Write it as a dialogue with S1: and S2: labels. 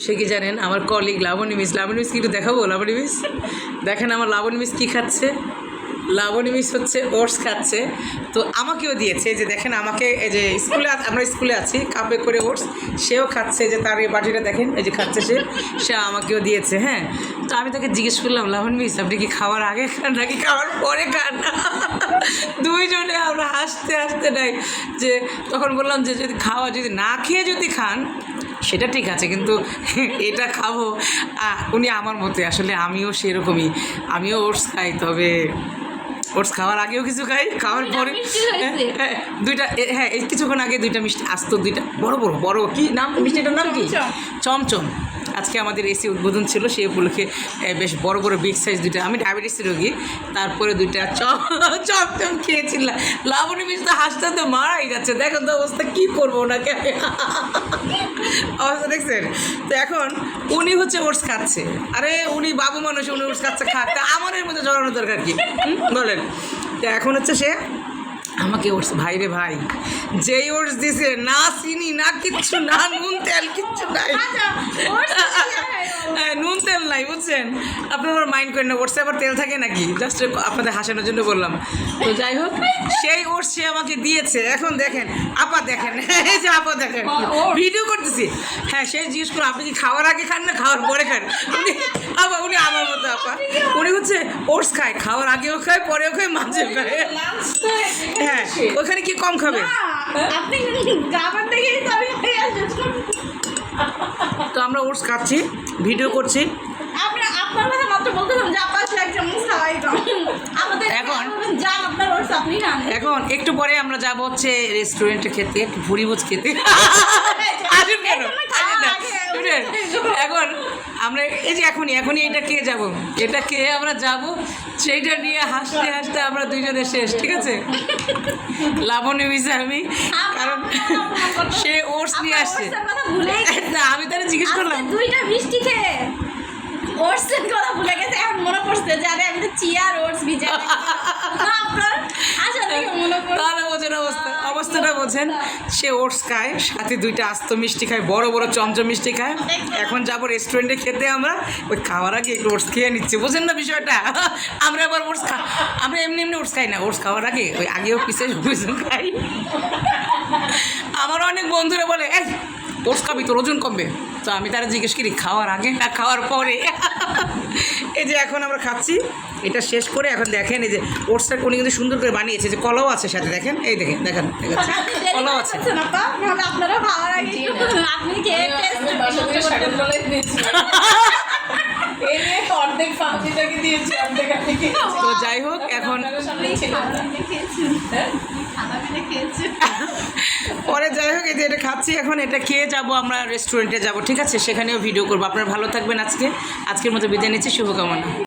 S1: সে কি জানেন? আমার colleague Labani miss Labani miss কি একটু দেখাবো? লাবণী মিস দেখেন আমার লাবণী মিস কী খাচ্ছে? লাবণী মিস হচ্ছে ওটস খাচ্ছে। তো আমাকেও দিয়েছে যে দেখেন আমাকে এই যে স্কুলে আমরা স্কুলে আছি, কাপে করে ওটস। সেও খাচ্ছে যে তার এই বাটিটা দেখেন, এই যে খাচ্ছে সে। সে আমাকেও দিয়েছে হ্যাঁ। তো আমি তাকে জিজ্ঞেস করলাম লাবণী মিস আপনি কি খাওয়ার আগে খান নাকি খাওয়ার পরে খান? দুইজনে আমরা হাসতে হাসতে নাই। যে তখন বললাম যে যদি খাওয়া যদি না খেয়ে যদি খান সেটা ঠিক আছে কিন্তু এটা খাব। উনি আমার মতে আসলে আমিও সেরকমই। আমিও ওটস খাই তবে ওটস খাওয়ার আগেও কিছু খাই খাওয়ার পরে
S2: মিষ্টি
S1: হ্যাঁ, দুইটা হ্যাঁ কিছুক্ষণ আগে দুইটা মিষ্টি আসতো দুইটা বড় বড় বড় কি নাম? মিষ্টিটার নাম কি?
S2: চমচম।
S1: আজকে আমাদের এসি উদ্বোধন ছিল সেই উপলক্ষে বেশ বড় বড় বিগ সাইজ দুইটা, আমি ডায়াবেটিস রোগী, তারপরে দুইটা চপ চম চমচম খেয়েছিলাম। লাবণী মিষ্টি হাসতে হাসতে মারাই যাচ্ছে। দেখো তো অবস্থা, কী করব ওনাকে? অবস্থা দেখছেন? তো এখন উনি হচ্ছে ওটস খাচ্ছে। আরে, উনি বাবু মানুষ, উনি ওটস খাচ্ছে তা আমার এর মধ্যে জড়ানোর দরকার কি? বলেন। তো এখন হচ্ছে সে আমাকে ওটস, ভাই রে ভাই, যেই ওটস দিছে, না চিনি, না কিচ্ছু, না নুন, তেল, কিচ্ছু নাই
S2: আচ্ছা, ওর সাথে
S1: হ্যাঁ, নুন তেল নাই বুঝছেন? আপনারা মাইন্ড করেন না ওটসে আবার তেল থাকে নাকি? জাস্ট আপনাদের হাসানোর জন্য বললাম। তো যাই হোক সেই ওটস সে আমাকে দিয়েছে। এখন দেখেন আপা দেখেন এই যে আপা দেখেন। ভিডিও করতেছি। হ্যাঁ সে জিজ্ঞেস করো আপনি কি খাওয়ার আগে খান না খাওয়ার পরে খান? উনি আপা উনি আমার মতো আপা। উনি হচ্ছে ওটস খায় খাওয়ার আগেও খায় পরেও খায় মাঝেও খায়। হ্যাঁ ওখানে কি কম খাবে?
S2: আপনি তো
S1: আমরা ওটস খাচ্ছি ভিডিও করছি।
S2: আপনি আপনার কথা মাত্র বলতেছিলাম যে আপনার এক চামচ খাওয়াই আমাদের
S1: এখন-
S2: যান আপনার ওর আপনি খান
S1: এখন একটু পরে আমরা যাব হচ্ছে রেস্টুরেন্টে খেতে একটু ভুড়িভোজ খেতে। আসুন কেন? এখন আমরা এই যে এখনই এখনই এটা খেয়ে যাব? এটা খেয়ে আমরা যাব? সেইটা নিয়ে হাসতে হাসতে আমরা দুইজনে শেষ ঠিক আছে? লাবণী মিশে আমি কারণ সে ওটস নিয়ে আসছে। আমি তাহলে জিজ্ঞেস করলাম।
S2: দুইটা মিষ্টি খেয়ে মনে যে আমি তো চিয়া আর ওটস ভিজে আপনার
S1: অবস্থা, অবস্থাটা বোঝেন, সে ওটস খায়, সাথে দুইটা আস্ত মিষ্টি খায়, বড় বড় চমচম মিষ্টি খায়। এখন যাব রেস্টুরেন্টে খেতে আমরা, ওই খাওয়ার আগে একটু ওটস খেয়ে নিচ্ছি, বোঝেন না বিষয়টা? আমরা আবার ওটস খা, আমরা এমনি এমনি ওটস খাই না, ওটস খাওয়ার আগে ওই আগেও পিসে পিছন খাই। আমার অনেক বন্ধুরা বলে, এই, ওটস খাবি, তোর ওজন কমবে। তো আমি তারা জিজ্ঞেস করি, খাওয়ার আগে না খাওয়ার পরে? যে এখন আমরা খাচ্ছি। এটা শেষ করে এখন দেখেন এই যে ওটসটা উনি কিন্তু সুন্দর করে বানিয়েছে যে কলাও আছে সাথে দেখেন? এই দেখেন দেখেন কলাও আছে।
S2: আপনারা খাওয়ার আগে আপনি
S3: অর্ধেক দিয়েছি অর্ধেক আমি
S1: তো যাই হোক এখন।
S3: হ্যাঁ?
S1: পরে যাই হোক এই যে এটা খাচ্ছি এখন এটা খেয়ে যাব আমরা রেস্টুরেন্টে যাব ঠিক আছে? সেখানেও ভিডিও করব। আপনারা ভালো থাকবেন আজকে। আজকের মতো বিদায় নিচ্ছি শুভকামনা।